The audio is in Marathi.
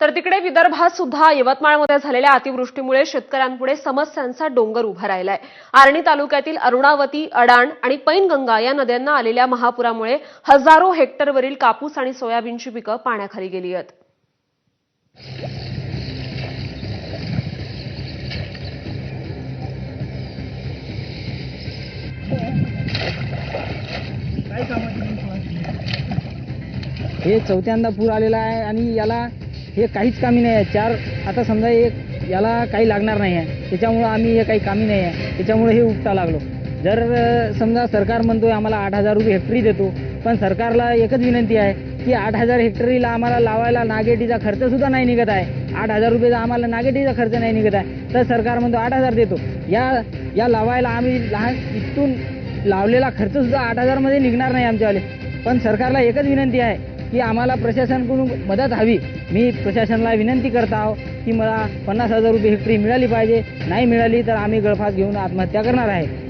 तर तिकडे विदर्भात सुद्धा यवतमाळमध्ये झालेल्या अतिवृष्टीमुळे शेतकऱ्यांपुढे समस्यांचा डोंगर उभा राहिलाय. आर्णी तालुक्यातील अरुणावती अडाण आणि पैनगंगा या नद्यांना आलेल्या महापुरामुळे हजारो हेक्टरवरील कापूस आणि सोयाबीनची पिकं पाण्याखाली गेली आहेत. हे चौथ्यांदा पूर आलेला आहे आणि याला हे काहीच कामी नाही आहे. चार आता समजा एक याला काही लागणार नाही आहे. त्याच्यामुळं आम्ही हे काही कामी नाही आहे. त्याच्यामुळे हे उपटा लागलो. जर समजा सरकार म्हणतोय आम्हाला आठ हजार रुपये हेक्टरी देतो पण सरकारला एकच विनंती आहे की आठ हजार हेक्टरीला आम्हाला लावायला नागेटीचा खर्चसुद्धा नाही निघत आहे. आठ हजार रुपयेचा आम्हाला नागेटीचा खर्च नाही निघत आहे. तर सरकार म्हणतो आठ हजार देतो. या या लावायला आम्ही लहान इथून लावलेला खर्चसुद्धा आठ हजारमध्ये निघणार नाही आमच्यावाले. पण सरकारला एकच विनंती आहे की आम्हाला प्रशासनाकडून मदत हवी. मी प्रशासनाला विनंती करत आहो की मला पन्नास हजार रुपये हेक्टरी मिळाली पाहिजे. नाही मिळाली तर आम्ही गळफास घेऊन आत्महत्या करणार आहे.